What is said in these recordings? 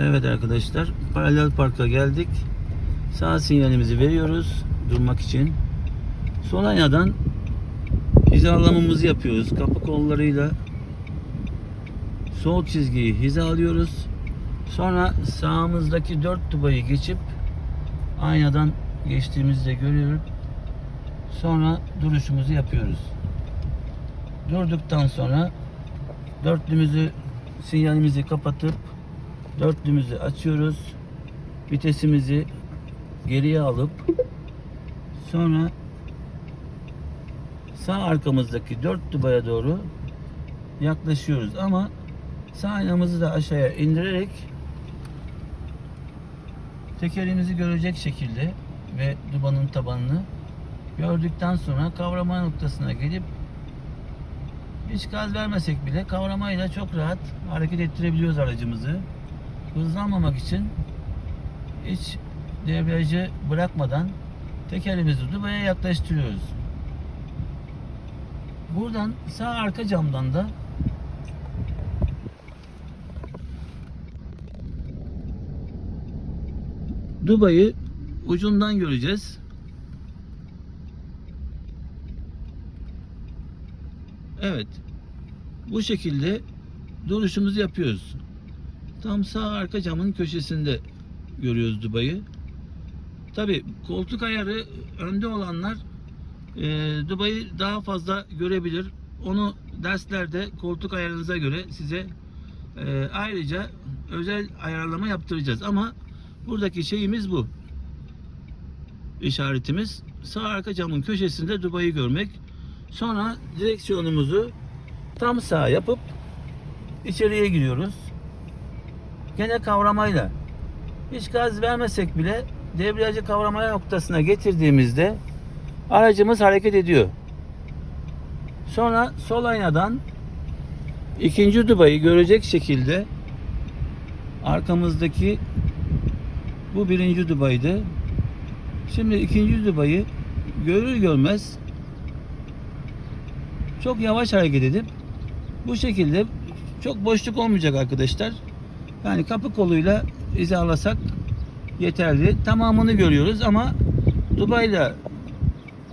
Evet arkadaşlar paralel parka geldik. Sağ sinyalimizi veriyoruz durmak için. Sol aynadan hizalamamızı yapıyoruz. Kapı kollarıyla sol çizgiyi hizalıyoruz. Sonra sağımızdaki dört tubayı geçip aynadan geçtiğimizde görüyorum. Sonra duruşumuzu yapıyoruz. Durduktan sonra dörtlümüzü sinyalimizi kapatıp dörtlümüzü açıyoruz. Vitesimizi geriye alıp sonra sağ arkamızdaki dört tubaya doğru yaklaşıyoruz ama sağ aynamızı da aşağıya indirerek tekerimizi görecek şekilde ve dubanın tabanını gördükten sonra kavrama noktasına gelip hiç gaz vermesek bile kavramayla çok rahat hareket ettirebiliyoruz aracımızı. Hızlanmamak için hiç debriyajı bırakmadan tekerimizi dubaya yaklaştırıyoruz. Buradan sağ arka camdan da Dubai'yi ucundan göreceğiz. Evet. Bu şekilde duruşumuzu yapıyoruz. Tam sağ arka camın köşesinde görüyoruz Dubai'yi. Tabi koltuk ayarı önde olanlar e, Dubai'yi daha fazla görebilir. Onu derslerde koltuk ayarınıza göre size e, ayrıca özel ayarlama yaptıracağız. Ama buradaki şeyimiz bu. İşaretimiz sağ arka camın köşesinde Dubai'yi görmek. Sonra direksiyonumuzu tam sağ yapıp içeriye giriyoruz. Gene kavramayla hiç gaz vermesek bile debriyajı kavramaya noktasına getirdiğimizde aracımız hareket ediyor. Sonra sol aynadan ikinci dubayı görecek şekilde arkamızdaki bu birinci dubaydı. Şimdi ikinci dubayı görür görmez çok yavaş hareket edip bu şekilde çok boşluk olmayacak arkadaşlar. Yani kapı koluyla hizalasak yeterli. Tamamını görüyoruz ama Dubai'yle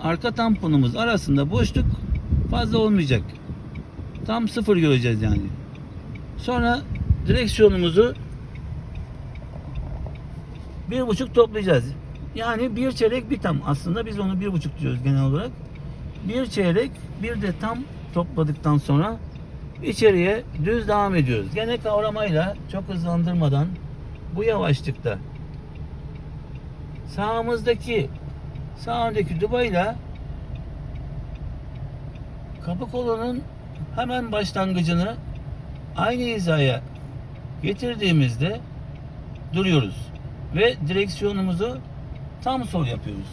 arka tamponumuz arasında boşluk fazla olmayacak. Tam sıfır göreceğiz yani. Sonra direksiyonumuzu bir buçuk toplayacağız. Yani bir çeyrek bir tam. Aslında biz onu bir buçuk diyoruz genel olarak. Bir çeyrek bir de tam topladıktan sonra içeriye düz devam ediyoruz. Gene kavramayla çok hızlandırmadan bu yavaşlıkta sağımızdaki sağ öndeki dubayla kapı kolunun hemen başlangıcını aynı hizaya getirdiğimizde duruyoruz ve direksiyonumuzu tam sol yapıyoruz.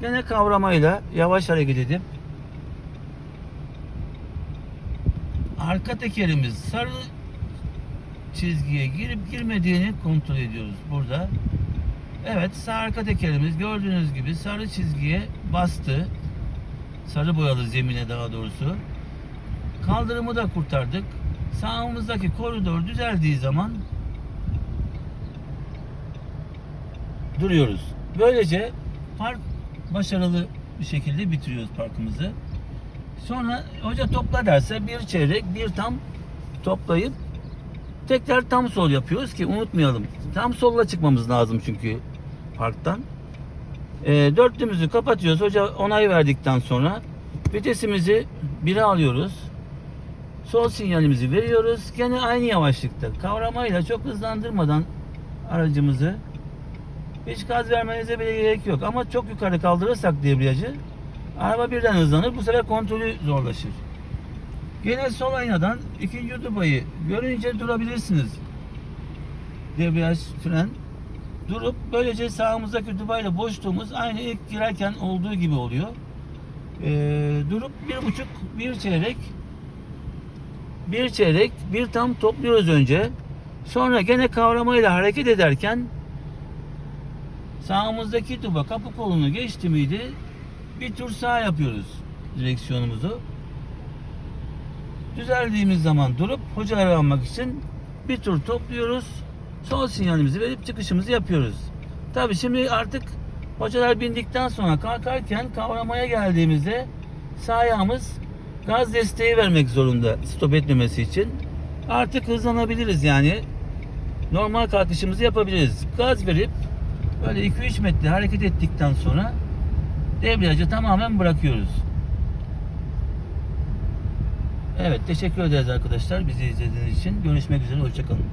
Gene kavramayla yavaş hareket edip arka tekerimiz sarı çizgiye girip girmediğini kontrol ediyoruz burada. Evet sağ arka tekerimiz gördüğünüz gibi sarı çizgiye bastı. Sarı boyalı zemine daha doğrusu. Kaldırımı da kurtardık. Sağımızdaki koridor düzeldiği zaman duruyoruz. Böylece park başarılı bir şekilde bitiriyoruz parkımızı. Sonra hoca topla derse bir çeyrek bir tam toplayıp tekrar tam sol yapıyoruz ki unutmayalım. Tam solla çıkmamız lazım çünkü parktan. E, dörtlümüzü kapatıyoruz. Hoca onay verdikten sonra vitesimizi 1'e alıyoruz. Sol sinyalimizi veriyoruz. Gene aynı yavaşlıkta. Kavramayla çok hızlandırmadan aracımızı hiç gaz vermenize bile gerek yok. Ama çok yukarı kaldırırsak debriyajı araba birden hızlanır. Bu sefer kontrolü zorlaşır. Gene sol aynadan ikinci dubayı görünce durabilirsiniz. Debriyaj, fren. Durup böylece sağımızdaki dubayla boşluğumuz aynı ilk girerken olduğu gibi oluyor. Ee, durup bir buçuk, bir çeyrek bir çeyrek, bir tam topluyoruz önce. Sonra gene kavramayla hareket ederken sağımızdaki tuba kapı kolunu geçti miydi bir tur sağ yapıyoruz direksiyonumuzu. Düzeldiğimiz zaman durup hocaları almak için bir tur topluyoruz. Son sinyalimizi verip çıkışımızı yapıyoruz. Tabii şimdi artık hocalar bindikten sonra kalkarken kavramaya geldiğimizde sağ ayağımız gaz desteği vermek zorunda stop etmemesi için. Artık hızlanabiliriz yani. Normal kalkışımızı yapabiliriz. Gaz verip böyle 2-3 metre hareket ettikten sonra debriyajı tamamen bırakıyoruz. Evet teşekkür ederiz arkadaşlar bizi izlediğiniz için. Görüşmek üzere hoşçakalın.